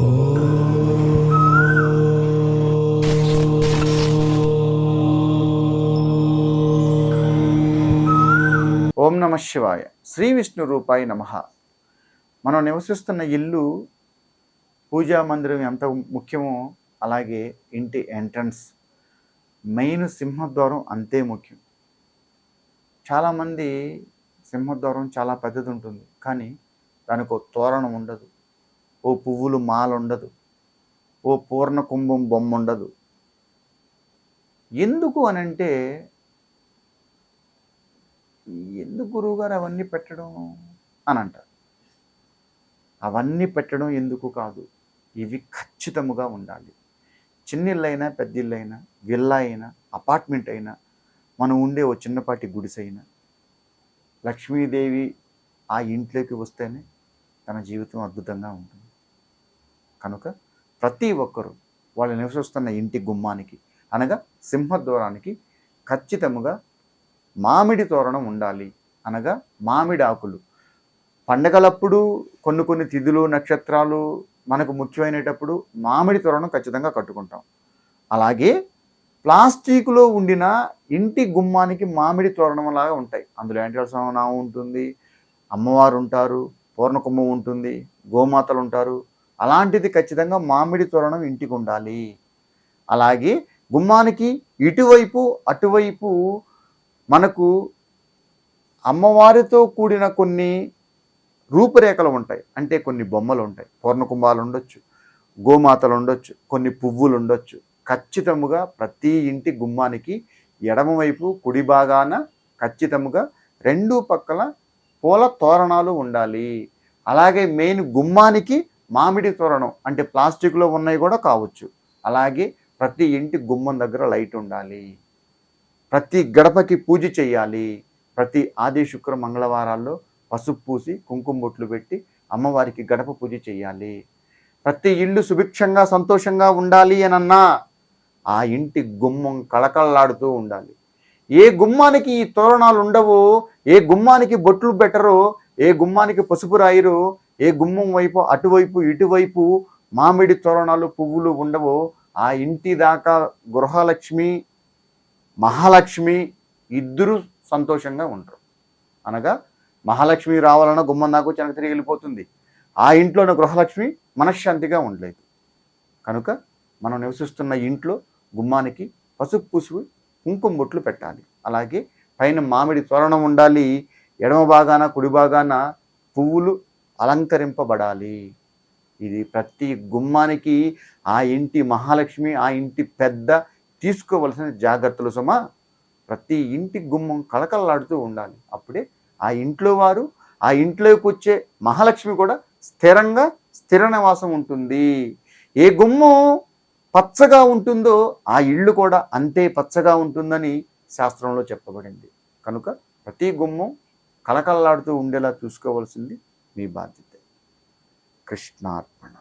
ఓం నమ శివాయ. శ్రీ విష్ణు రూపాయి నమ. మనం నివసిస్తున్న ఇల్లు పూజా మందిరం ఎంత ముఖ్యమో అలాగే ఇంటి ఎంట్రన్స్ మెయిన్ సింహద్వారం అంతే ముఖ్యం. చాలామంది సింహద్వారం చాలా పెద్దది ఉంటుంది కానీ దానికి తోరణం ఉండదు. ఓ పువ్వులు మాల ఉండదు ఓ పూర్ణ కుంభం బొమ్మ ఉండదు ఎందుకు అనంటే ఎందుకు గురువుగారు అవన్నీ పెట్టడం అని అంటారు అవన్నీ పెట్టడం ఎందుకు కాదు? ఇవి ఖచ్చితముగా ఉండాలి. చిన్నిళ్ళైనా పెద్దిళ్ళైనా విల్లా అయినా అపార్ట్మెంట్ అయినా మనం ఉండే ఓ చిన్నపాటి గుడిసైనా లక్ష్మీదేవి ఆ ఇంట్లోకి వస్తేనే తన జీవితం అద్భుతంగా ఉంటుంది. కనుక ప్రతి ఒక్కరూ వాళ్ళు నివసిస్తున్న ఇంటి గుమ్మానికి అనగా సింహద్వారానికి ఖచ్చితముగా మామిడి తోరణం ఉండాలి. అనగా మామిడి ఆకులు. పండగలప్పుడు కొన్ని కొన్ని తిథులు నక్షత్రాలు మనకు ముఖ్యమైనటప్పుడు మామిడి తోరణం ఖచ్చితంగా కట్టుకుంటాం. అలాగే ప్లాస్టిక్లో ఉండిన ఇంటి గుమ్మానికి మామిడి తోరణం లాగా ఉంటాయి. అందులో వెంకటేశ్వర ఉంటుంది అమ్మవారు ఉంటారు పూర్ణకుంభం ఉంటుంది గోమాతలు ఉంటారు అలాంటిది ఖచ్చితంగా మామిడి తోరణం ఇంటికి ఉండాలి. అలాగే గుమ్మానికి ఇటువైపు అటువైపు మనకు అమ్మవారితో కూడిన కొన్ని రూపురేఖలు ఉంటాయి. అంటే కొన్ని బొమ్మలు ఉంటాయి. పూర్ణకుంభాలు ఉండొచ్చు గోమాతలు ఉండొచ్చు కొన్ని పువ్వులు ఉండొచ్చు. ఖచ్చితముగా ప్రతి ఇంటి గుమ్మానికి ఎడమవైపు కుడి భాగాన ఖచ్చితముగా రెండు పక్కల పూల తోరణాలు ఉండాలి. అలాగే మెయిన్ గుమ్మానికి మామిడి తోరణం అంటే ప్లాస్టిక్లో ఉన్నాయి కూడా కావచ్చు. అలాగే ప్రతి ఇంటి గుమ్మం దగ్గర లైట్ ఉండాలి. ప్రతి గడపకి పూజ చేయాలి ప్రతి ఆది శుక్ర మంగళవారాల్లో పసుపు పూసి కుంకుమ బొట్లు పెట్టి అమ్మవారికి గడప పూజ చేయాలి ప్రతి ఇల్లు సుభిక్షంగా సంతోషంగా ఉండాలి అనన్నా ఆ ఇంటి గుమ్మం కళకళలాడుతూ ఉండాలి. ఏ గుమ్మానికి ఈ తోరణాలు ఉండవో ఏ గుమ్మానికి బొట్లు బెటరు ఏ గుమ్మానికి పసుపు రాయిరో ఏ గుమ్మం వైపు అటువైపు ఇటువైపు మామిడి తోరణాలు పువ్వులు ఉండవో ఆ ఇంటి దాకా గృహలక్ష్మి మహాలక్ష్మి ఇద్దరు సంతోషంగా ఉంటారు. అనగా మహాలక్ష్మి రావాలన్న గుమ్మం దాకా వెనక తిరిగి వెళ్ళిపోతుంది. ఆ ఇంట్లోని గృహలక్ష్మి మనశ్శాంతిగా ఉండలేదు. కనుక మనం నివసిస్తున్న ఇంట్లో గుమ్మానికి పసుపు పుసుపు కుంకుమ బొట్లు పెట్టాలి. అలాగే పైన మామిడి తోరణం ఉండాలి. ఎడమ భాగాన కుడి భాగాన పువ్వులు అలంకరింపబడాలి. ఇది ప్రతి గుమ్మానికి ఆ ఇంటి మహాలక్ష్మి ఆ ఇంటి పెద్ద తీసుకోవలసిన జాగ్రత్తలు. సుమ ప్రతి ఇంటి గుమ్మం కళకళలాడుతూ ఉండాలి. అప్పుడే ఆ ఇంట్లో వారు ఆ ఇంట్లోకి వచ్చే మహాలక్ష్మి కూడా స్థిరంగా స్థిర నివాసం ఉంటుంది. ఏ గుమ్మం పచ్చగా ఉంటుందో ఆ ఇల్లు కూడా అంతే పచ్చగా ఉంటుందని శాస్త్రంలో చెప్పబడింది. కనుక ప్రతి గుమ్మం కళకళలాడుతూ ఉండేలా చూసుకోవాల్సింది మీ బాధ్యత కృష్ణార్పణ